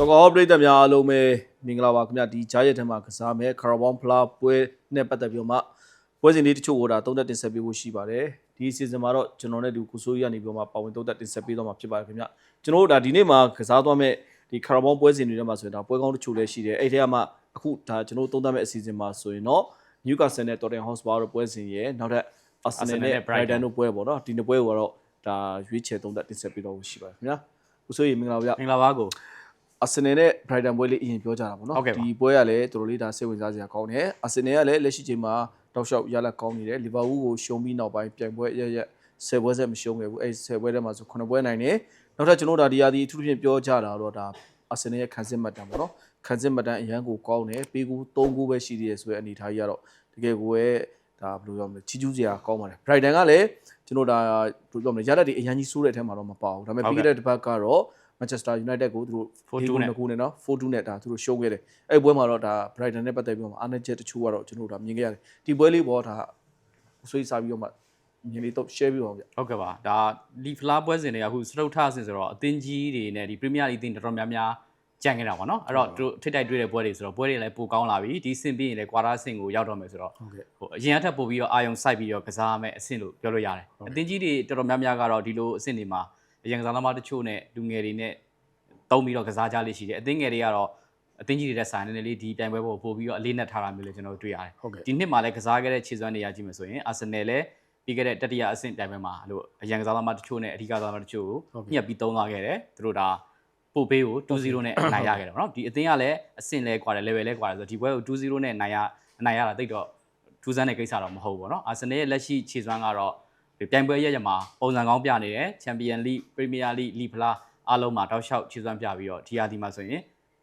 စောကောပရိသတ်များအားလုံးပဲမင်္ဂလာပါခင်ဗျာဒီဂျာရက်ထဲမှာကစားမယ်ကာရာဘောင်ဖလားပွဲနဲ့ပတ်သက်ပြီးတော့မှပွဲစဉ်လေးတချို့ကိုဒါသုံးသက်တင်ဆက်ပေးဖို့ရှိပါတယ်ဒီအစီအစဉ်မှာတော့ကျွန်တော်နဲ့ဒီကိုဆိုးကြီးကနေပြီးတော့မှပါဝင်သုံးသက်တင်ဆက်ပေးတော့မှာဖြစ်ပါတယ်ခင်ဗျာကျွန်တော်တို့ဒါဒီနေ့မှာကစားသွားမဲ့ဒီကာရာဘောင်ပွဲစဉ်တွေထဲမှာဆိုရင်ဒါပွဲကောင်းတချို့လည်းရှိတယ်အဲ့ထဲမှာအခုဒါကျွန်တော်တို့သုံးသက်မဲ့အစီအစဉ်မှာဆိုရင်တော့ Newcastle နဲ့ Tottenham Hotspur တို့ပွဲစဉ်ရဲ့နောက်ထပ် Arsenal နဲ့ Brighton တို့ပွဲပေါ့နော်ဒီနှစ်ပွဲကိုတော့ဒါရွေးချယ်သုံးသက်တင်ဆက်ပေးတော့ဖို့ရှိပါတယ်ခင်ဗျာကိုဆိုးကြီးမင်္ဂလာပါဗျမင်္ဂလာပါကို အာဆင်နယ်နဲ့ Brighton ပွဲလေးအရင်ပြောကြတာပေါ့နော်ဟုတ်ကဲ့ပါဒီပွဲကလည်းတော်တော်လေးဒါစိတ်ဝင်စားစရာကောင်းတယ်အာဆင်နယ်ကလည်းလက်ရှိချိန်မှာတောက်လျှောက်ရလက်ကောင်းနေတယ်လီဗာပူးကိုရှုံးပြီးနောက်ပိုင်းပြိုင်ပွဲအရရက်10ပွဲဆက်မရှုံးခဲ့ဘူးအဲ10ပွဲထဲမှာဆို9ပွဲနိုင်တယ်နောက်ထပ်ကျွန်တော်တို့ဒါဒီယာဒီအထူးသဖြင့်ပြောကြတာတော့ဒါအာဆင်နယ်ရဲ့ခံစစ်မှတ်တမ်းပေါ့နော်ခံစစ်မှတ်တမ်းအရန်ကိုကောင်းတယ်ပေးကူ3ကူပဲရှိသေးတယ်ဆိုတဲ့အနေအထားကြီးကတော့တကယ်ကိုပဲဒါဘယ်လိုပြောမလဲချီးကျူးစရာကောင်းပါတယ် Brighton ကလည်းကျွန်တော်ဒါဘယ်လိုပြောမလဲရလက်တွေအရန်ကြီးဆိုးတဲ့အထက်မှာတော့မပါဘူးဒါပေမဲ့ပြီးခဲ့တဲ့တစ်ပတ်ကတော့ Manchester United ကိုသူတို့4-2နဲ့2ခုနဲ့နော်4-2နဲ့ဒါသူတို့ရှုံးခဲ့တယ်အဲ့ပွဲမှာတော့ဒါ Brighton နဲ့ပတ်သက်ပြီးတော့အားနည်းချက်တချို့ကတော့ကျွန်တော်တို့ဒါမြင်ခဲ့ရတယ်ဒီပွဲလေးပေါ်ဒါဆွေးစားပြီးတော့မှမြင်လေးတော့ share ပြီးပါဦးဗျဟုတ်ကဲ့ပါဒါလီဖလားပွဲစဉ်တွေကအခုစတုထအဆင့်ဆိုတော့အသင်းကြီးတွေနဲ့ဒီပရီးမီးယားလိအသင်းတော်တော်များများကြံခဲ့တာပေါ့နော်အဲ့တော့သူတို့ထိတိုက်တွေ့တဲ့ပွဲတွေဆိုတော့ပွဲတွေလည်းပိုကောင်းလာပြီဒီဆင်ပြီးရင်လည်းကွာတာဆင့်ကိုရောက်တော့မယ်ဆိုတော့ဟုတ်ကဲ့ဟိုအရင်အထက်ပို့ပြီးတော့အာယုံစိုက်ပြီးတော့ကစားရမယ်အဆင့်လို့ပြောလို့ရတယ်အသင်းကြီးတွေတော်တော်များများကတော့ဒီလိုအဆင့်တွေမှာ အရင်ကစားသမားတချို့နဲ့လူငယ်တွေနဲ့တုံးပြီးတော့ကစားကြလေးရှိတယ်အသင်းငယ်တွေကတော့အသင်းကြီးတွေတဲ့ဆိုင်နေနေလေးဒီပြိုင်ပွဲပေါ်ပို့ပြီးတော့အလေးနဲ့ထားတာမျိုးလည်းကျွန်တော်တို့တွေ့ရတယ်ဟုတ်ကဲ့ဒီနှစ်မှာလည်းကစားခဲ့တဲ့ခြေစွမ်းတွေရကြည့်မယ်ဆိုရင်အာဆင်နယ်လည်းပြီးခဲ့တဲ့တတိယအဆင့်တိုင်ပွဲမှာလို့အရန်ကစားသမားတချို့နဲ့အဓိကကစားသမားတချို့ကိုညှက်ပြီးသုံးသွားခဲ့တယ်သူတို့ဒါပို့ပေးကို2-0နဲ့အနိုင်ရခဲ့တယ်ပေါ့နော်ဒီအသင်းကလည်းအဆင့်လဲကွာတယ် level လဲကွာတယ်ဆိုတော့ဒီပွဲကို2-0နဲ့အနိုင်ရအနိုင်ရတာတိတ်တော့ထူးဆန်းတဲ့ကိစ္စတော့မဟုတ်ဘူးပေါ့နော်အာဆင်နယ်ရဲ့လက်ရှိခြေစွမ်းကတော့ဒီ ပြိုင်ပွဲရက်ရက်မှာပုံစံကောင်းပြနေတယ်ချန်ပီယံလိပရီးမီးယားလိလီဖလားအားလုံးမှာတောက်လျှောက်ခြေစွမ်းပြပြီးတော့ဒီယာဒီမှာဆိုရင်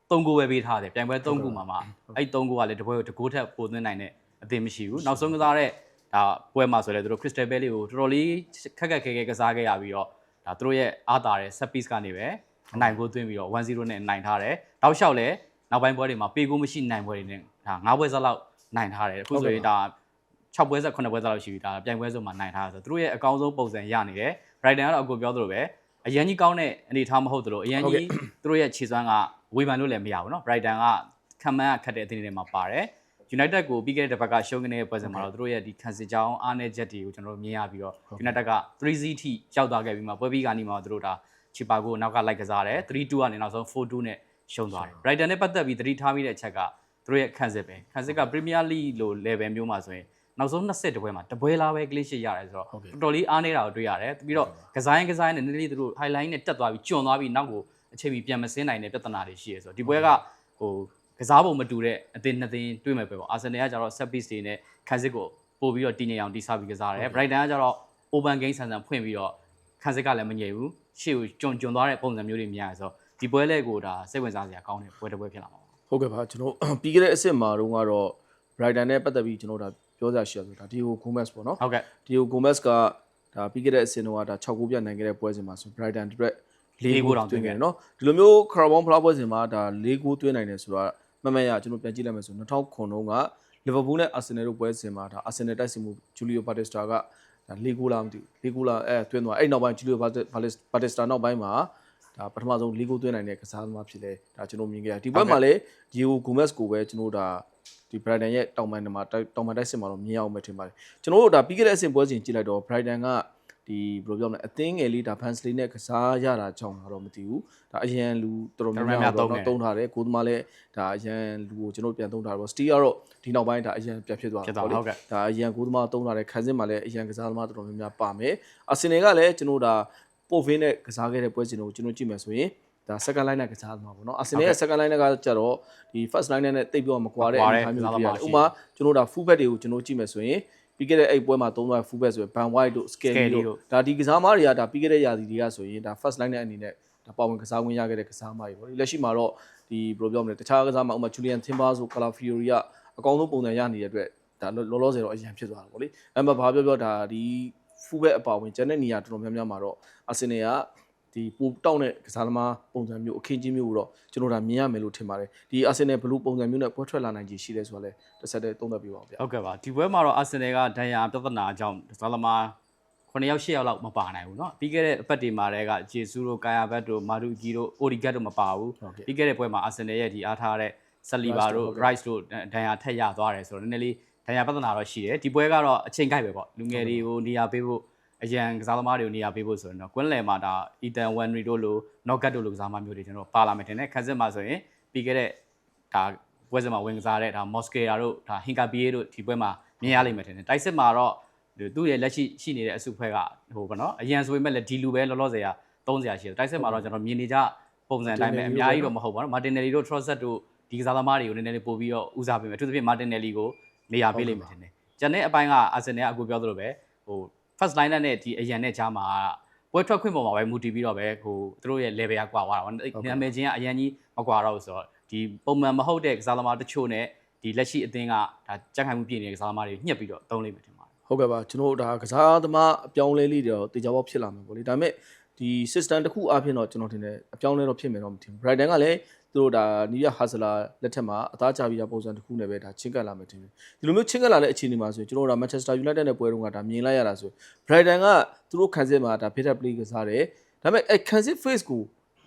၃ဂိုးပဲပေးထားတယ်ပြိုင်ပွဲ၃ခုမှာမှာအဲ့၃ဂိုးကလည်းတပွဲကိုတကိုးထက်ပိုသွင်းနိုင်တဲ့အသင်းမရှိဘူးနောက်ဆုံးကစားတဲ့ဒါပွဲမှာဆိုလည်းသူတို့ Crystal Palace ကိုတော်တော်လေးခက်ခက်ခဲခဲကစားခဲ့ရပြီးတော့ဒါသူတို့ရဲ့အားတာတဲ့ set piece ကနေပဲအနိုင်ကိုသွင်းပြီးတော့1-0နဲ့နိုင်ထားတယ်တောက်လျှောက်လည်းနောက်ပိုင်းပွဲတွေမှာပေးကိုမရှိနိုင်ပွဲတွေနဲ့ဒါ၅ပွဲစလောက်နိုင်ထားတယ်အခုဆိုရင်ဒါ 6ပွဲဆက်9ပွဲစလောက်ရှိပြီဒါပြိုင်ပွဲစုံမှာနိုင်ထားတယ်ဆိုတော့သူတို့ရဲ့အကောင်းဆုံးပုံစံရနေတယ် Brighton ကတော့အကိုပြောသလိုပဲအရန်ကြီးကောင်းတဲ့အနေအထားမဟုတ်သလိုအရန်ကြီးသူတို့ရဲ့ခြေစွမ်းကဝေဖန်လို့လည်းမရဘူးเนาะ Brighton ကခံမှန်းကခတ်တဲ့အသင်းတွေမှာပါတယ် United ကိုပြီးခဲ့တဲ့တစ်ပတ်ကရှုံးခဲ့တဲ့ပွဲစဉ်မှာတော့သူတို့ရဲ့ဒီခံစစ်ကြောင်းအားနည်းချက်တွေကိုကျွန်တော်တို့မြင်ရပြီးတော့ United က 3-0ထိရောက်သွားခဲ့ပြီးမှပွဲပြီးကနေမှသူတို့ဒါချီပါကိုနောက်ကလိုက်ကစားတယ်3-2ကနေနောက်ဆုံး4-2နဲ့ရှုံးသွားတယ် Brighton နဲ့ပတ်သက်ပြီးသတိထားမိတဲ့အချက်ကသူတို့ရဲ့ခံစစ်ပဲခံစစ်က Premier League လို level မျိုးမှာဆိုရင် နောက်ဆုံး20တပွဲမှာတပွဲလားပဲ glitch ရရတယ်ဆိုတော့တော်တော်လေးအားနေတာကိုတွေ့ရတယ်ပြီးတော့ကစားရင်ကစားရင်လည်းနည်းနည်းလေးသူတို့ highline နဲ့တက်သွားပြီးကျွံသွားပြီးနောက်ကိုအချိန်ပြီးပြန်မစင်းနိုင်တဲ့ပြဿနာတွေရှိရဆိုတော့ဒီပွဲကဟိုကစားပုံမတူတဲ့အသင်းနှစ်သင်းတွေ့မယ်ပဲပေါ့အာဆင်နယ်ကကျတော့ set piece တွေနဲ့ခံစစ်ကိုပို့ပြီးတော့တည်နေအောင်တိဆောက်ပြီးကစားတယ် Brighton ကကျတော့ open game ဆန်ဆန်ဖွင့်ပြီးတော့ခံစစ်ကလည်းမငြိမ်ဘူးရှေ့ကိုကျွံကျွံသွားတဲ့ပုံစံမျိုးတွေမြင်ရတယ်ဆိုတော့ဒီပွဲလေကိုဒါစိတ်ဝင်စားစရာကောင်းတဲ့ပွဲတစ်ပွဲဖြစ်လာမှာပါဟုတ်ကဲ့ပါကျွန်တော်ပြီးခဲ့တဲ့အစ်စ်မှာတော့ကတော့ Brighton နဲ့ပတ်သက်ပြီးကျွန်တော်ဒါ ပြောစရာရှိရဆိုဒါ Diego Gomez ပေါ့နော်ဟုတ်ကဲ့ Diego Gomez ကဒါပြီးခဲ့တဲ့အစ်စ်တော့ဒါ6ဂိုးပြနိုင်ခဲ့တဲ့ပွဲစဉ်မှာဆို Brighton အတွက်၄ဂိုးသွင်းခဲ့တယ်နော်ဒီလိုမျိုး Carabao ဖလားပွဲစဉ်မှာဒါ၄ဂိုးသွင်းနိုင်တယ်ဆိုတာမမရကျွန်တော်ပြန်ကြည့်လိုက်မယ်ဆို2000ခုတုန်းက Liverpool နဲ့ Arsenal တို့ပွဲစဉ်မှာဒါ Arsenal တိုက်စစ်မှု Julio Batista ကဒါ၄ဂိုးလားမသိဘူး၄ဂိုးလားအဲသွင်းသွားအဲ့နောက်ပိုင်း Julio Batista နောက်ပိုင်းမှာဒါပထမဆုံး၄ဂိုးသွင်းနိုင်တဲ့ကစားသမားဖြစ်လဲဒါကျွန်တော်မြင်ခဲ့ရဒီဘက်မှာလည်း Diego Gomez ကိုပဲကျွန်တော်ဒါ ဒီ Brighton ရဲ့တောင်ပန်မှာတောင်ပန်တိုက်စစ်မှာတော့မြင်အောင်ပဲထင်ပါတယ်ကျွန်တော်တို့ဒါပြီးခဲ့တဲ့အဆင့်ပွဲစဉ်ကြည့်လိုက်တော့ Brighton ကဒီဘယ်လိုပြောမလဲအသင်းငယ်လေးဒါ Fansley နဲ့ကစားရတာကြောင့်တော့မသိဘူးဒါအရန်လူတော်တော်များများတော့တုံးထားတယ်ကိုသမားလည်းဒါအရန်လူကိုကျွန်တော်ပြန်တုံးထားတော့ Steve ကတော့ဒီနောက်ပိုင်းဒါအရန်ပြန်ဖြစ်သွားဖြစ်သွားလေဟုတ်ကဲ့ဒါအရန်ကိုသမားတုံးထားတယ်ခန်းစစ်မှာလည်းအရန်ကစားသမားတော်တော်များများပါမယ်အာဆင်နယ်ကလည်းကျွန်တော်ဒါပို့ဖင်းနဲ့ကစားခဲ့တဲ့ပွဲစဉ်ကိုကျွန်တော်ကြည့်မယ်ဆိုရင် ဒါ second line နဲ့ကစားသမားပေါ့နော်အာဆင်နယ်ရဲ့ second line ကကြတော့ဒီ first line နဲ့တိတ်ပြောမကွာတဲ့အနေအထားမျိုးပြရတယ်ဥပမာကျွန်တော်ဒါ full back တွေကိုကျွန်တော်ကြည့်မယ်ဆိုရင်ပြီးခဲ့တဲ့အဲ့ပွဲမှာသုံးသွား full back ဆိုရင် ban white တို့ scary တို့ဒါဒီကစားသမားတွေကဒါပြီးခဲ့တဲ့ရာသီတွေကဆိုရင်ဒါ first line နဲ့အနေနဲ့ဒါပါဝင်ကစားဝင်ရခဲ့တဲ့ကစားသမားတွေပေါ့ဒီလက်ရှိမှာတော့ဒီဘယ်လိုပြောမလဲတခြားကစားသမားဥပမာ Julian Timber ဆို Calafiori ကအကောင်းဆုံးပုံစံရနေတဲ့အတွက်ဒါလောလောဆယ်တော့အရင်ဖြစ်သွားတာပေါ့လေအဲ့မှာဘာပြောပြောဒါဒီ full back အပါဝင်ကျန်တဲ့နေရာတော်တော်များများမှာတော့ Arsenal က ဒီပူတောက်တဲ့ကစားသမားပုံစံမျိုးအခင်းချင်းမျိုးကိုတော့ကျွန်တော်ဒါမြင်ရမယ်လို့ထင်ပါတယ်ဒီ Arsenal ဘလူးပုံစံမျိုးနဲ့ပွဲထွက်လာနိုင်ခြေရှိတယ်ဆိုတော့လေတစ်ဆက်တည်းသုံးသပ်ပြပါဦးဗျာ ဟုတ်ကဲ့ပါဒီပွဲမှာတော့အာဆင်နယ်ကဒဏ်ရာပြဿနာအကြောင်းဇာလမာ 9ယောက်10ယောက်လောက်မပါနိုင်ဘူးเนาะပြီးခဲ့တဲ့အပတ်တွေမှာတည်းကဂျေဆူတို့ကာယာဘတ်တို့မာဒူဂျီတို့အိုဒီဂတ်တို့မပါဘူး ဟုတ်ကဲ့ ပြီးခဲ့တဲ့ပွဲမှာအာဆင်နယ်ရဲ့ဒီအားထားတဲ့ဆလီဘာတို့ Rice တို့ဒဏ်ရာထက်ရသွားတယ်ဆိုတော့နည်းနည်းလေးဒဏ်ရာပြဿနာတော့ရှိတယ်ဒီပွဲကတော့အချိန်ကိုက်ပဲပေါ့လူငယ်တွေကိုနေရာပေးဖို့ အရန်ကစားသမားတွေကိုနေရာပေးဖို့ဆိုရင်တော့ကွင်းလယ်မှာဒါ Ethan Wanry တို့လို Knockout တို့လိုကစားသမားမျိုးတွေကျွန်တော်ပါလာမယ်တင်တယ်ခန်းစစ်မှာဆိုရင်ပြီးခဲ့တဲ့ဒါပွဲစဉ်မှာဝင်ကစားတဲ့ဒါ Mosquera တို့ဒါ Hinkapie တို့ဒီပွဲမှာမြင်ရလိမ့်မယ်တင်တယ်တိုက်စစ်မှာတော့သူ့ရဲ့လက်ရှိရှိနေတဲ့အစုဖွဲ့ကဟိုဗောနော်အရန်ဆိုပေမဲ့လည်းဒီလူပဲလောလောဆယ်က30ရာရှိတယ်တိုက်စစ်မှာတော့ကျွန်တော်မြင်နေကြပုံစံအတိုင်းပဲအများကြီးတော့မဟုတ်ပါဘူး Martinelli တို့ Trossard တို့ဒီကစားသမားတွေကိုနည်းနည်းလေးပို့ပြီးတော့ဦးစားပေးမယ်အထူးသဖြင့် Martinelli ကိုနေရာပေးလိမ့်မယ်ထင်တယ်။ကျန်တဲ့အပိုင်းက Arsenal ကအခုပြောသလိုပဲဟို first line နဲ့ဒီအရန်နဲ့ကြားမှာပွဲထွက်ခွင့်ပေါ်မှာပဲမူတည်ပြီးတော့ပဲဟိုသူတို့ရဲ့ level ကကွာသွားတာပေါ့။နာမည်ချင်းကအရန်ကြီးမကွာတော့ဘူးဆိုတော့ဒီပုံမှန်မဟုတ်တဲ့ကစားသမားတချို့နဲ့ဒီလက်ရှိအသင်းကဒါကြက်ခိုင်မှုပြည်နေတဲ့ကစားသမားတွေညှက်ပြီးတော့သုံးလိမ့်မယ်ထင်ပါတယ်ဟုတ်ကဲ့ပါကျွန်တော်တို့ဒါကစားသမားအပြောင်းလဲလေးတွေတော့တေချာပေါက်ဖြစ်လာမှာပေါ့လေဒါပေမဲ့ဒီ system တစ်ခုအပြင်တော့ကျွန်တော်ထင်တယ်အပြောင်းလဲတော့ဖြစ်မယ်တော့မထင်ဘူး Brighton ကလည်း သူတို့ဒါနီးရဟာဆလာလက်ထက်မှာအသားချပြီးတဲ့ပုံစံတစ်ခုနဲ့ပဲဒါချင်းကပ်လာမယ်ထင်တယ်ဒီလိုမျိုးချင်းကပ်လာတဲ့အခြေအနေမှာဆိုရင်ကျွန်တော်တို့ဒါ Manchester United နဲ့ပွဲတုန်းကဒါမြင်လိုက်ရတာဆို Brighton ကသူတို့ခံစစ်မှာဒါ better play ကစားတယ်ဒါပေမဲ့အဲခံစစ် face ကို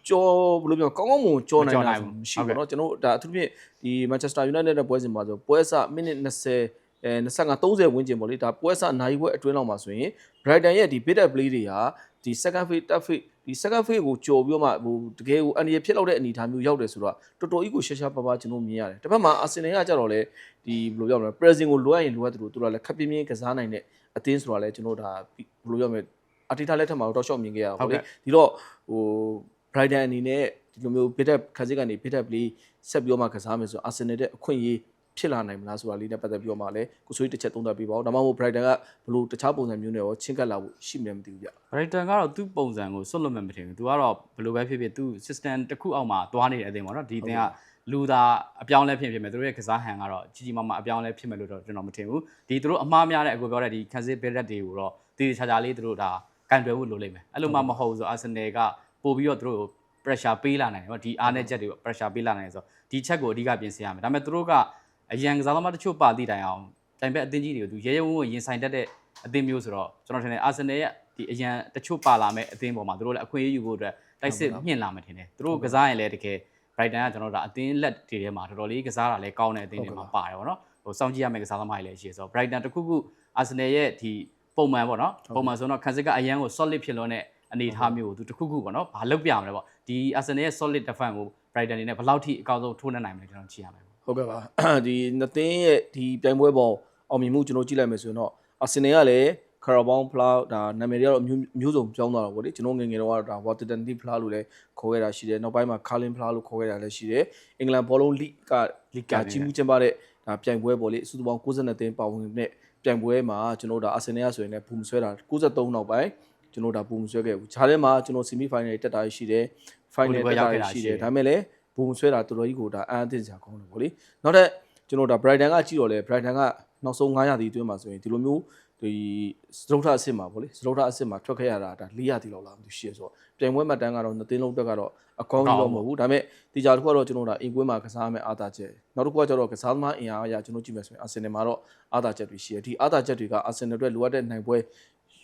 ကြောဘယ်လိုပြောကောင်းကောင်းမွန်ကြောနိုင်တာဆိုမရှိဘူးเนาะကျွန်တော်တို့ဒါအထူးဖြင့်ဒီ Manchester United နဲ့ပွဲစဉ်မှာဆိုပွဲစမိနစ်20အဲ25 30ဝန်းကျင်ပေါ့လေဒါပွဲစနိုင်ပွဲအတွင်းလောက်မှာဆိုရင် Brighton ရဲ့ဒီ better play တွေဟာ ဒီ second phase third phase ဒီ second phase ကိုကြော်ပြီးတော့မှဟိုတကယ်ကိုအန်ဒီရဖြစ်လောက်တဲ့အနေအထားမျိုးရောက်တယ်ဆိုတော့တော်တော်ကြီးကိုရှာရှာပါပါကျွန်တော်မြင်ရတယ်တစ်ဖက်မှာ Arsenal ကကြတော့လေဒီဘယ်လိုပြောမလဲ pressing ကိုလိုအပ်ရင်လိုအပ်တယ်လို့သူတို့ကလည်းခပ်ပြင်းပြင်းကစားနိုင်တဲ့အသင်းဆိုတာလည်းကျွန်တော်ဒါဘယ်လိုပြောမလဲအတီတာလက်ထက်မှာတော့ရှော့မြင်ခဲ့ရအောင်လေဒီတော့ဟို Brighton အနေနဲ့ဒီလိုမျိုး better ခန်းစစ်ကနေ better play ဆက်ပြီးတော့မှကစားမယ်ဆို Arsenal တဲ့အခွင့်အရေး ဖြစ်လာနိုင်မလားဆိုတာလေးနဲ့ပတ်သက်ပြီးတော့မှလည်းကိုဆွေးတစ်ချက်သုံးသပ်ပေးပါဦးဒါမှမဟုတ် Brighton ကဘလို့တခြားပုံစံမျိုးနဲ့ရောချင်းကပ်လာဖို့ရှိမလဲမသိဘူးဗျ Brighton ကတော့သူ့ပုံစံကိုစွတ်လွတ်မှမထင်ဘူး။ तू ကတော့ဘယ်လိုပဲဖြစ်ဖြစ်သူ့ system တစ်ခုအောက်မှာသွားနေတဲ့အသင်းပေါ့နော်။ဒီအသင်းကလူသားအပြောင်းလဲဖြစ်ဖြစ်မယ်။သူတို့ရဲ့ကစားဟန်ကတော့ကြီးကြီးမားမားအပြောင်းလဲဖြစ်မယ်လို့တော့ကျွန်တော်မထင်ဘူး။ဒီသူတို့အမှားများတဲ့အကိုပြောတဲ့ဒီခံစစ်ဘက်ရက်တွေကိုတော့တည်တည်ချာချာလေးသူတို့ဒါကန်တွယ်ဖို့လိုလိမ့်မယ်။အဲ့လိုမှမဟုတ်ဘူးဆို Arsenal ကပို့ပြီးတော့သူတို့ pressure ပေးလာနိုင်တယ်ပေါ့ဒီအားနဲ့ချက်တွေ pressure ပေးလာနိုင်တယ်ဆိုတော့ဒီချက်ကိုအဓိကပြင်ဆင်ရမယ်။ဒါပေမဲ့သူတို့က အရန်ကစားသမားတချို့ပါသည့်တိုင်အောင်တိုင်ဘက်အသင်းကြီးတွေကိုသူရဲရဲဝံ့ဝံ့ရင်ဆိုင်တတ်တဲ့အသင်းမျိုးဆိုတော့ကျွန်တော်ထင်တယ် Arsenal ရဲ့ဒီအရန်တချို့ပါလာမဲ့အသင်းပေါ်မှာသူတို့လည်းအခွင့်အရေးယူဖို့အတွက်တိုက်စစ်မြင့်လာမှထင်တယ်သူတို့ကစားရင်လည်းတကယ် Brighton ကကျွန်တော်တို့ဒါအသင်းလက်တွေထဲမှာတော်တော်လေးကစားတာလည်းကောင်းတဲ့အသင်းတွေမှာပါတယ်ပေါ့နော်ဟိုစောင့်ကြည့်ရမယ့်ကစားသမားတွေလည်းရှိရဆိုတော့ Brighton တခုခု Arsenal ရဲ့ဒီပုံမှန်ပေါ့နော်ပုံမှန်ဆိုတော့ခံစစ်ကအရန်ကို solid ဖြစ်လို့နဲ့အနေအထားမျိုးကိုသူတခုခုပေါ့နော်ဘာလုပ်ပြရမလဲပေါ့ဒီ Arsenal ရဲ့ solid defense ကို Brighton အနေနဲ့ဘယ်လောက်ထိအကောင်းဆုံးထိုးနှက်နိုင်မလဲကျွန်တော်ကြည့်ရမယ် ဟုတ်ကဲ့ပါဒီနှစ်သင်းရဲ့ဒီပြိုင်ပွဲပေါ်အောင်မြင်မှုကျွန်တော်ကြည့်လိုက်မယ်ဆိုရင်တော့အာဆင်နယ်ကလည်းခါရာဘောင်းဖလားဒါနာမည်တွေကတော့အမျိုးမျိုးစုံပြောင်းသွားတာပေါ့လေကျွန်တော်ငယ်ငယ်တော့ကတော့ဒါဝါတတန်တီဖလားလို့လည်းခေါ်ခဲ့တာရှိတယ်နောက်ပိုင်းမှာကာလင်ဖလားလို့ခေါ်ခဲ့တာလည်းရှိတယ်အင်္ဂလန်ဘောလုံးလိကလိကကြီးမှုကျင်းပတဲ့ဒါပြိုင်ပွဲပေါ့လေအစုစုပေါင်း62သင်းပါဝင်တဲ့ပြိုင်ပွဲမှာကျွန်တော်တို့ဒါအာဆင်နယ်ကဆိုရင်လည်းဘူမဆွဲတာ63နောက်ပိုင်းကျွန်တော်ဒါဘူမဆွဲခဲ့ဘူးဂျားထဲမှာကျွန်တော်ဆီမီဖိုင်နယ်တက်တာရှိတယ်ဖိုင်နယ်တက်တာရှိတယ်ဒါပေမဲ့လည်း ဘူမဆွဲတာတော်တော်ကြီးကိုဒါအန်အသင့်စရာကောင်းတယ်ပေါ့လေနောက်ထပ်ကျွန်တော်ဒါ Brighton ကကြည့်တော့လေ Brighton ကနောက်ဆုံး900ရာသီအတွင်းမှာဆိုရင်ဒီလိုမျိုးဒီစတုထအစ်စ်မှာပေါ့လေစတုထအစ်စ်မှာထွက်ခဲ့ရတာဒါ400ရာသီလောက်လာမှရှိရဆိုတော့ပြိုင်ပွဲမှတ်တမ်းကတော့နှစ်သင်းလုံးတက်ကတော့အကောင်းကြီးတော့မဟုတ်ဘူးဒါပေမဲ့ဒီကြားတစ်ခုကတော့ကျွန်တော်ဒါအင်ကွင်းမှာကစားရမယ့်အာသာချက်နောက်တစ်ခုကကျတော့ကစားသမားအင်အားအရာကျွန်တော်ကြည့်မယ်ဆိုရင်အာဆင်နယ်မှာတော့အာသာချက်တွေရှိတယ်ဒီအာသာချက်တွေကအာဆင်နယ်အတွက်လိုအပ်တဲ့နိုင်ပွဲ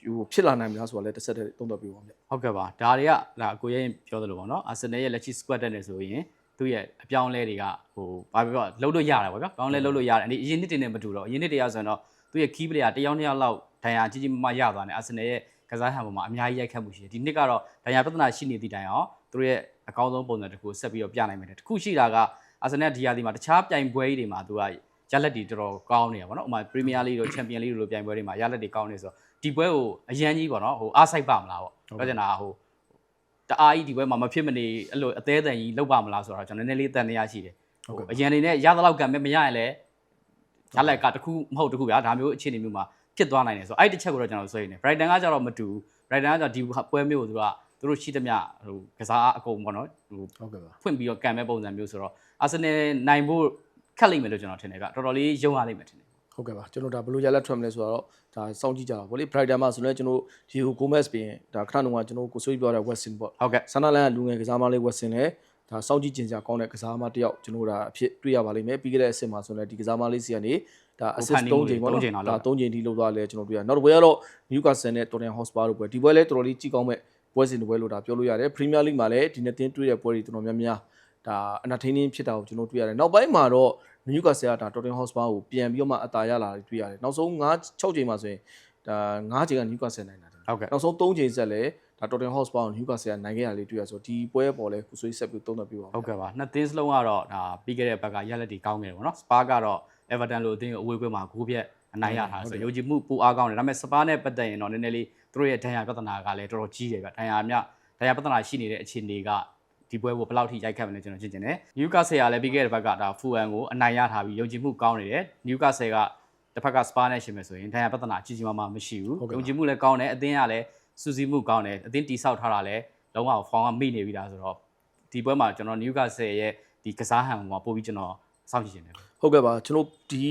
ဟိုဖြစ်လာနိုင်မလားဆိုတာလည်းတစ်ဆက်တည်းသုံးသပ်ပြပါဦးဗျဟုတ်ကဲ့ပါဒါတွေကလာကိုရဲရင်ပြောသလိုပေါ့နော်အာဆင်နယ်ရဲ့လက်ရှိ squad တက်နေဆိုရင် သူ့ရဲ့အပြောင်းလဲတွေကဟိုဘာပြောလှုပ်လို့ရတယ်ပေါ့ဗျာ။ပြောင်းလဲလှုပ်လို့ရတယ်။အရင်နှစ်တင်နေမတူတော့အရင်နှစ်တည်းရဆိုရင်တော့သူ့ရဲ့ key player တယောက်နှစ်ယောက်လောက်ဒဏ်ရာကြီးကြီးမားမားရသွားတယ်အာဆင်နယ်ရဲ့ကစားဟန်ပေါ်မှာအများကြီးရိုက်ခတ်မှုရှိတယ်။ဒီနှစ်ကတော့ဒဏ်ရာပြဿနာရှိနေသည့်တိုင်အောင်သူတို့ရဲ့အကောင်းဆုံးပုံစံတစ်ခုဆက်ပြီးတော့ပြနိုင်မယ်။တစ်ခုရှိတာကအာဆင်နယ်ဒီယာဒီမှာတခြားပြိုင်ပွဲတွေမှာသူကရလက်တွေတော်တော်ကောင်းနေတာပေါ့နော်။ဥပမာ Premier League တို့ Champions League တို့လိုပြိုင်ပွဲတွေမှာရလက်တွေကောင်းနေဆိုတော့ဒီပွဲကိုအရန်ကြီးပေါ့နော်ဟိုအားဆိုင်ပါမလားပေါ့။ပြောချင်တာကဟို တအားကြီးဒီဘက်မှာမဖြစ်မနေအဲ့လိုအသေးအတန်ကြီးလောက်ပါမလားဆိုတော့ကျွန်တော်နည်းနည်းလေးတန်နေရရှိတယ်ဟိုအရင်နေနဲ့ရသလောက်ကံမဲ့မရရင်လည်းရလက်ကတခုမဟုတ်တခုဗျာဒါမျိုးအခြေအနေမျိုးမှာဖြစ်သွားနိုင်တယ်ဆိုတော့အဲ့တစ်ချက်ကိုတော့ကျွန်တော်ဆွေးနေ Brighton ကကြတော့မတူ Brighton ကကြတော့ဒီပွဲမျိုးကိုသူကသူတို့ရှိသမျှဟိုကစားအကုန်ပေါ့နော်ဟိုဟုတ်ကဲ့ပါဖွင့်ပြီးတော့ကံမဲ့ပုံစံမျိုးဆိုတော့ Arsenal နိုင်ဖို့ခက်လိမ့်မယ်လို့ကျွန်တော်ထင်တယ်ကတော်တော်လေးယုံရလိမ့်မယ်ထင်တယ် ဟုတ်ကဲ့ပါကျွန်တော်ဒါဘယ်လိုရလက်ထွက်မလဲဆိုတော့ဒါစောင့်ကြည့်ကြတာပေါ့လေ Brighton မှာဆိုတော့ကျွန်တော်ဒီဟို Gomez ပြင်ဒါခဏတုန်းကကျွန်တော်ကိုဆွေးပြောတဲ့ Weston ပေါ့ဟုတ်ကဲ့ဆန္ဒလန်ကလူငယ်ကစားမလေး Weston လဲဒါစောင့်ကြည့်ကျင်စရာကောင်းတဲ့ကစားသမားတစ်ယောက်ကျွန်တော်တို့ဒါအဖြစ်တွေ့ရပါလိမ့်မယ်ပြီးခဲ့တဲ့အဆင့်မှာဆိုရင်လည်းဒီကစားသမားလေးစီကနေဒါ assist 3ချိန်ပေါ့နော်ဒါ3ချိန်ထိလုပ်သွားလဲကျွန်တော်တို့ရနောက်တစ်ပွဲကတော့ Newcastle နဲ့ Tottenham Hotspur တို့ပွဲဒီပွဲလည်းတော်တော်လေးကြီးကောင်းမဲ့ပွဲစဉ်တစ်ပွဲလို့ဒါပြောလို့ရတယ် Premier League မှာလည်းဒီနှစ်သင်းတွေ့တဲ့ပွဲတွေတော်တော်များများဒါအနာထိန်းဖြစ်တာကိုကျွန်တော်တွေ့ရတယ်နောက်ပိုင်းမှာတော့ Newcastle ကဒါ Tottenham Hotspur ကိုပြန်ပြီးတော့မှအသာရလာတယ်တွေ့ရတယ်နောက်ဆုံး9 6ချိန်မှာဆိုရင်ဒါ9ချိန်က Newcastle နိုင်တာတယ်ဟုတ်ကဲ့နောက်ဆုံး3ချိန်ဆက်လဲဒါ Tottenham Hotspur ကို Newcastle ကနိုင်ခဲ့ရလေးတွေ့ရဆိုဒီပွဲပေါ်လဲကိုဆွေးဆက်ပြီးသုံးသပ်ပြပါဦးဟုတ်ကဲ့ပါနှစ်သင်းစလုံးကတော့ဒါပြီးခဲ့တဲ့ဘက်ကရက်လက်တွေကောင်းခဲ့တယ်ပေါ့နော်စပါကတော့ Everton လိုအသင်းကိုအဝေးကွင်းမှာဂိုးပြက်အနိုင်ရထားတယ်ဆိုတော့ယုံကြည်မှုပိုအားကောင်းတယ်ဒါပေမဲ့စပါနဲ့ပတ်သက်ရင်တော့နည်းနည်းလေးသူတို့ရဲ့ဒဏ်ရာပြဿနာကလည်းတော်တော်ကြီးတယ်ဗျဒဏ်ရာမြဒဏ်ရာပြဿနာရှိနေတဲ့အခြေအနေက ဒီပွဲကိုဘယ်လောက်ထိရိုက်ခတ်မလဲကျွန်တော်ကြည့်ချင်တယ်။ Newcastle ကလည်းပြီးခဲ့တဲ့ဘက်ကဒါ Fulham ကိုအနိုင်ရထားပြီးယုံကြည်မှုကောင်းနေတယ်။ Newcastle ကတစ်ဖက်က Spa နဲ့ရှင်မယ်ဆိုရင်ဒဏ်ရာပြဿနာကြီးကြီးမားမားမရှိဘူး။ယုံကြည်မှုလည်းကောင်းတယ်အသင်းကလည်းစူးစီးမှုကောင်းတယ်အသင်းတိဆောက်ထားတာလည်းလုံးဝဖောင်းကမိနေပြီလားဆိုတော့ဒီပွဲမှာကျွန်တော် Newcastle ရဲ့ဒီကစားဟန်မှာပို့ပြီးကျွန်တော်စောင့်ကြည့်နေတယ်ဟုတ်ကဲ့ပါကျွန်တော်ဒီ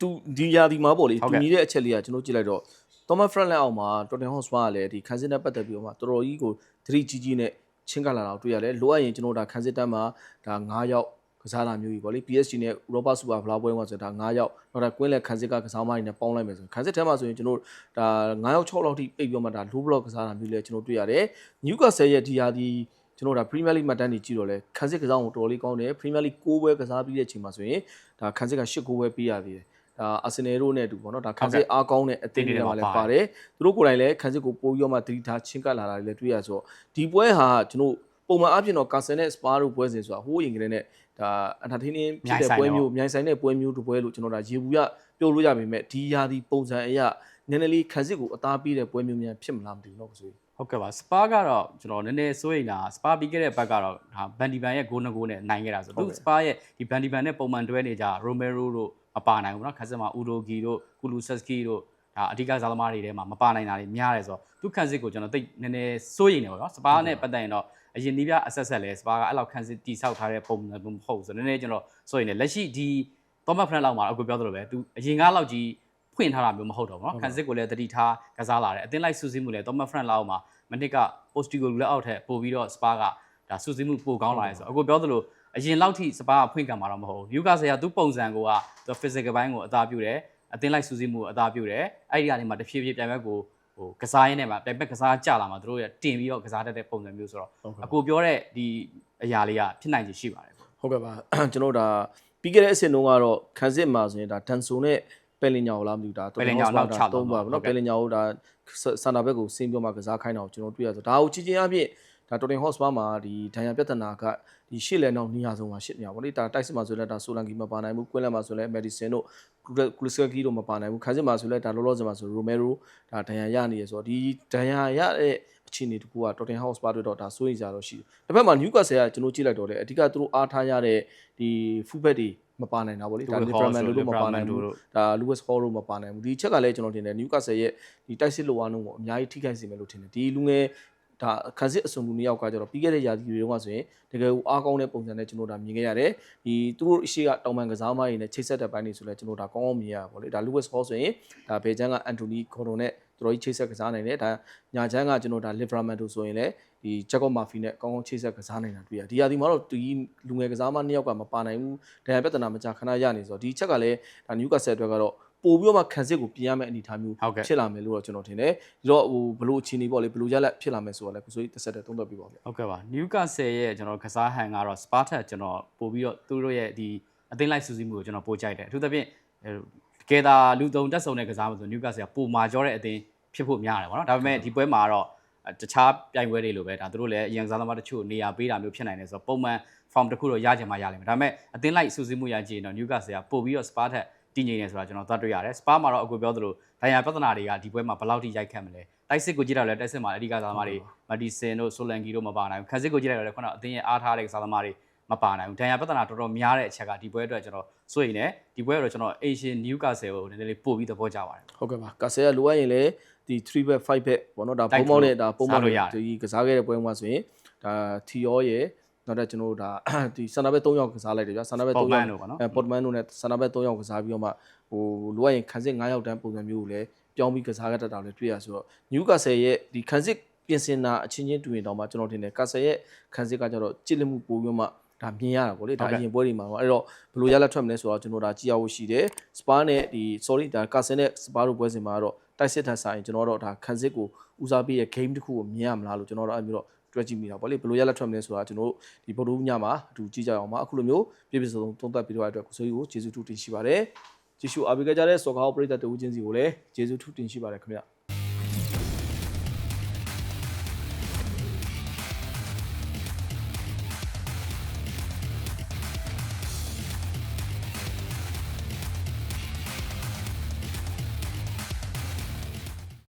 သူဒီယာဒီမှာပေါ့လေဟုတ်သူကဲ့ညီတဲ့ အချက်လေးကကျွန်တော်ကြည့်လိုက်တော့ Thomas Frank လက်အောက်မှာ Tottenham Hotspur ကလည်းဒီခန်းစစ်နဲ့ပတ်သက်ပြီးတော့မှတော်တော်ကြီးကိုသတိကြီးကြီးနဲ့ ချင်းကပ်လာတာကိုတွေ့ရတယ်လိုအပ်ရင်ကျွန်တော်ဒါခန်းစစ်တန်းမှာဒါ9ယောက်ကစားတာမျိုးကြီးပေါ့လေ PSG နဲ့ Europa Super ဖလားပွဲမှာဆိုတော့ဒါ9ယောက်နောက်ဒါကွင်းလက်ခန်းစစ်ကကစားမတွေနဲ့ပေါင်းလိုက်မယ်ဆိုရင်ခန်းစစ်ထဲမှာဆိုရင်ကျွန်တော်ဒါ9ယောက်6လောက်ထိပိတ်ပြီးတော့မှဒါ low block ကစားတာမျိုးလည်းကျွန်တော်တွေ့ရတယ် Newcastle ရဲ့ဒီယာဒီကျွန်တော်ဒါ Premier League မှတ်တမ်းတွေကြည့်တော့လဲခန်းစစ်ကစားအောင်တော်တော်လေးကောင်းတယ် Premier League 6ပွဲကစားပြီးတဲ့အချိန်မှာဆိုရင်ဒါခန်းစစ်က8 9ပွဲပြီးရသေးတယ် ဒါအာဆင်နယ်တို့နဲ့အတူပေါ့နော်ဒါခန်းစစ်အားကောင်းတဲ့အသင်းတွေထဲမှာလည်းပါတယ်သူတို့ကိုယ်တိုင်လည်းခန်းစစ်ကိုပို့ပြီးတော့မှတတိထားချင်းကပ်လာတာတွေလည်းတွေ့ရဆိုတော့ဒီပွဲဟာကျွန်တော်ပုံမှန်အပြင်တော့ကာဆယ်နဲ့စပါတို့ပွဲစဉ်ဆိုတာဟိုးရင်ကလေးနဲ့ဒါအန်တာထိန်းင်းဖြစ်တဲ့ပွဲမျိုးမြိုင်ဆိုင်တဲ့ပွဲမျိုးတစ်ပွဲလို့ကျွန်တော်ဒါရေဘူးရပြောလို့ရပေမဲ့ဒီယာဒီပုံစံအရနည်းနည်းလေးခန်းစစ်ကိုအသားပေးတဲ့ပွဲမျိုးများဖြစ်မလားမသိဘူးเนาะဆို ဟုတ်ကဲ့ပါစပါကတော့ကျွန်တော်နည်းနည်းစိုးရိမ်တာစပါပြီးခဲ့တဲ့ဘက်ကတော့ဒါဘန်ဒီဘန်ရဲ့ဂိုးနှစ်ဂိုးနဲ့နိုင်ခဲ့တာဆိုသူစပါရဲ့ဒီဘန်ဒီဘန်နဲ့ပုံမှန်တွဲနေကြရိုမဲရိုတို့ မပါနိုင်ဘူးเนาะခက်စမှာဦးဒိုဂီတို့ကူလူဆက်စကီတို့ဒါအဓိကစားသမားတွေထဲမှာမပါနိုင်တာတွေများတယ်ဆိုတော့သူခန့်စစ်ကိုကျွန်တော်သိနည်းနည်းစိုးရိမ်နေပါတော့စပါနဲ့ပတ်သက်ရင်တော့အရင်နီးပြအဆက်ဆက်လဲစပါကအဲ့လောက်ခန့်စစ်တိဆောက်ထားတဲ့ပုံစံမျိုးမဟုတ်ဆိုတော့နည်းနည်းကျွန်တော်စိုးရိမ်နေလက်ရှိဒီတော့မဖရန်လောက်မှာအခုပြောသလိုပဲသူအရင်ကလောက်ကြီးဖွင့်ထားတာမျိုးမဟုတ်တော့ဘူးเนาะခန့်စစ်ကိုလည်းတတိထားကစားလာတယ်အသင်းလိုက်စူးစီးမှုလည်းတော့မဖရန်လောက်မှာမနစ်က Postigo လူလက်အောက်ထက်ပို့ပြီးတော့ Spa ကဒါစူးစီးမှုပိုကောင်းလာတယ်ဆိုတော့အခုပြောသလို အရင်လောက်ထိ Spa ကဖွင့်ကံမှာတော့မဟုတ်ဘူး Newcastle ကသူ့ပုံစံကိုကသူ physical ဘိုင်းကိုအသာပြုတယ်အသင်းလိုက်စူးစီးမှုကိုအသာပြုတယ်အဲ့ဒီကနေမှတဖြည်းဖြည်းပြန်ဘက်ကိုဟိုကစားရင်းနဲ့မှပြန်ဘက်ကစားကြလာမှာသူတို့ရတင်ပြီးတော့ကစားတတ်တဲ့ပုံစံမျိုးဆိုတော့အခုပြောတဲ့ဒီအရာလေးကဖြစ်နိုင်ခြေရှိပါတယ် ဟုတ်ကဲ့ပါ ကျွန်တော်ဒါပြီးခဲ့တဲ့အဆင့်တုန်းကတော့ခန်းစစ်မှာဆိုရင်ဒါဒန်ဆိုနဲ့ပယ်လင်ညာကိုလားမသိဘူးဒါသုံးပါဘူးเนาะပယ်လင်ညာကိုဒါစန္ဒဘက်ကိုဆင်းပြောမှကစားခိုင်းတာကိုကျွန်တော်တွေ့ရဆိုဒါကိုချီချင်းအဖြစ် ဒါတော်တင်ဟော့စပါမှာဒီဒဏ်ရာပြဿနာကဒီရှစ်လက်နောက်နေရာဆုံးမှာရှစ်နေရာပေါ့လေဒါတိုက်စစ်မှာဆိုလဲဒါဆိုလန်ကီမပါနိုင်ဘူးကွင်းလက်မှာဆိုလဲမက်ဒီဆင်တို့ကလစ်စကီတို့မပါနိုင်ဘူးခန်းစစ်မှာဆိုလဲဒါလောလောဆယ်မှာဆိုရိုမဲရိုဒါဒဏ်ရာရနေရဆိုတော့ဒီဒဏ်ရာရတဲ့အခြေအနေတကူက Tottenham Hotspur တို့တော့ဒါစိုးရိမ်ကြတော့ရှိတယ်။တစ်ဖက်မှာ Newcastle ကကျွန်တော်ကြည့်လိုက်တော့လေအဓိကသူတို့အားထားရတဲ့ဒီ fullback တွေမပါနိုင်တာဗောလေဒါ Liverpool တို့မပါနိုင်ဘူးဒါ Lewis Hall တို့မပါနိုင်ဘူးဒီချက်ကလည်းကျွန်တော်ထင်တယ် Newcastle ရဲ့ဒီတိုက်စစ်လိုအားလုံးကိုအများကြီးထိခိုက်စေမယ်လို့ထင်တယ်ဒီလူငယ် ဒါခန်းစစ်အစုံလူနှစ်ယောက်ကကျတော့ပြီးခဲ့တဲ့ရာသီတွေတုန်းကဆိုရင်တကယ်ကိုအားကောင်းတဲ့ပုံစံနဲ့ကျွန်တော်ဒါမြင်ခဲ့ရတယ်ဒီသူတို့အရှိကတောင်ပန်ကစားမတွေနဲ့ချိတ်ဆက်တဲ့ဘိုင်းတွေဆိုလဲကျွန်တော်ဒါကောင်းကောင်းမြင်ရပါဗောလေဒါ Lewis Hall ဆိုရင်ဒါဘေဂျန်က Anthony Gordon နဲ့တော်တော်ကြီးချိတ်ဆက်ကစားနိုင်တယ်ဒါညာချမ်းကကျွန်တော်ဒါ Liverpool ဆိုရင်လည်းဒီ Jacob Murphy နဲ့ကောင်းကောင်းချိတ်ဆက်ကစားနိုင်တာတွေ့ရဒီရာသီမှာတော့ဒီလူငယ်ကစားမနှစ်ယောက်ကမပါနိုင်ဘူးဒဏ်ရာပြဿနာမကြခဏရနေဆိုတော့ဒီချက်ကလည်းဒါ Newcastle အတွက်ကတော့ ပို့ပြီးတော့မှခံစစ်ကိုပြင်ရမယ့်အနေအထားမျိုးဟုတ်ကဲ့ဖြစ်လာမယ်လို့တော့ကျွန်တော်ထင်တယ်ဒီတော့ဟိုဘလို့အခြေအနေပေါ့လေဘလို့ရလက်ဖြစ်လာမယ်ဆိုတာလည်းကိုစိုးကြီးတစ်ဆက်တည်းသုံးသပ်ပြပါဦးဗျဟုတ်ကဲ့ပါ Newcastle ရဲ့ကျွန်တော်ကစားဟန်ကတော့ Sparta ကျွန်တော်ပို့ပြီးတော့သူတို့ရဲ့ဒီအသင်းလိုက်စူးစီးမှုကိုကျွန်တော်ပို့ကြိုက်တယ်အထူးသဖြင့်အဲတကယ်သာလူသုံးတက်ဆုံတဲ့ကစားမှာဆို Newcastle ကပိုမာကြောတဲ့အသင်းဖြစ်ဖို့များတယ်ပေါ့နော်ဒါပေမဲ့ဒီပွဲမှာတော့တခြားပြိုင်ပွဲတွေလိုပဲဒါသူတို့လည်းအရင်ကစားသမားတချို့နေရာပေးတာမျိုးဖြစ်နိုင်တယ်ဆိုတော့ပုံမှန် form တစ်ခုတော့ရကြမှာရလိမ့်မယ်ဒါပေမဲ့အသင်းလိုက်စူးစီးမှုရကြည့်ရင်တော့ Newcastle ကပို့ပြီးတော့ Sparta ထက် တည်ငြိမ်နေဆိုတာကျွန်တော်သတ်တွေ့ရတယ်။ Spa မှာတော့အခုပြောသလိုဒဏ်ရာပြဿနာတွေကဒီပွဲမှာဘယ်လောက်ထိရိုက်ခတ်မလဲ။တိုက်စစ်ကိုကြည့်တော့လည်းတိုက်စစ်မှာအဓိကစားသမားတွေမက်ဒီဆင်တို့ဆိုလန်ကီတို့မပါနိုင်ဘူး။ခန်းစစ်ကိုကြည့်လိုက်တော့လည်းခုနအသင်းရဲ့အားထားတဲ့စားသမားတွေမပါနိုင်ဘူး။ဒဏ်ရာပြဿနာတော်တော်များတဲ့အချက်ကဒီပွဲအတွက်ကျွန်တော်စိုးရိမ်တယ်။ဒီပွဲကတော့ကျွန်တော် Asian Newcastle ကိုနည်းနည်းလေးပို့ပြီးသဘောကျပါတယ်ဟုတ်ကဲ့ပါကာဆယ်ကလိုအပ်ရင်လည်းဒီ3 back 5 back ပေါ့နော်ဒါပုံမောင်းနဲ့ဒါပုံမောင်းနဲ့ဒီကစားခဲ့တဲ့ပွဲမှာဆိုရင်ဒါ Theo ရဲ့ နောက်တော့ကျွန်တော်တို့ဒါဒီဆန်နာဘက်3ယောက်ကစားလိုက်တယ်ဗျာဆန်နာဘက်3ယောက်တို့ပေါ့နော်အဲပေါ်တမန်တို့နဲ့ဆန်နာဘက်3ယောက်ကစားပြီးတော့မှဟိုလိုအပ်ရင်ခန်းစစ်9ယောက်တန်းပုံစံမျိုးကိုလည်းပြောင်းပြီးကစားခဲ့တတ်တာလည်းတွေ့ရဆိုတော့ Newcastle ရဲ့ဒီခန်းစစ်ပြင်ဆင်တာအချင်းချင်းတူရင်တောင်မှကျွန်တော်ထင်တယ်ကာဆယ်ရဲ့ခန်းစစ်ကကျတော့ကြည်လမှုပိုပြီးမှဒါမြင်ရတာပေါ့လေဒါအရင်ပွဲတွေမှာပေါ့အဲ့တော့ဘယ်လိုရလက်ထွက်မလဲဆိုတော့ကျွန်တော်ဒါကြည့်ရဖို့ရှိတယ်စပါနဲ့ဒီ sorry ဒါကာဆယ်နဲ့စပါတို့ပွဲစဉ်မှာတော့တိုက်စစ်ထပ်ဆိုင်ကျွန်တော်တို့ဒါခန်းစစ်ကိုဦးစားပေးရဲ့ game တစ်ခုကိုမြင်ရမလားလို့ကျွန်တော်တို့အဲ့မျိုးတော့ တွက်ကြည့်မိတာပေါ့လေဘယ်လိုရလက်ထွက်မလဲဆိုတာကျွန်တော်တို့ဒီဗုဒ္ဓညမှာအတူကြည့်ကြအောင်ပါအခုလိုမျိုးပြည့်ပြည့်စုံစုံသုံးသပ်ပြီးတော့အတွက်ကိုဆိုကြီးကိုကျေးဇူးတူတင်ရှိပါတယ်ကျေးဇူးအားပေးကြတဲ့စော်ကားပရိသတ်တူချင်းစီကိုလည်းကျေးဇူးထူးတင်ရှိပါတယ်ခင်ဗျ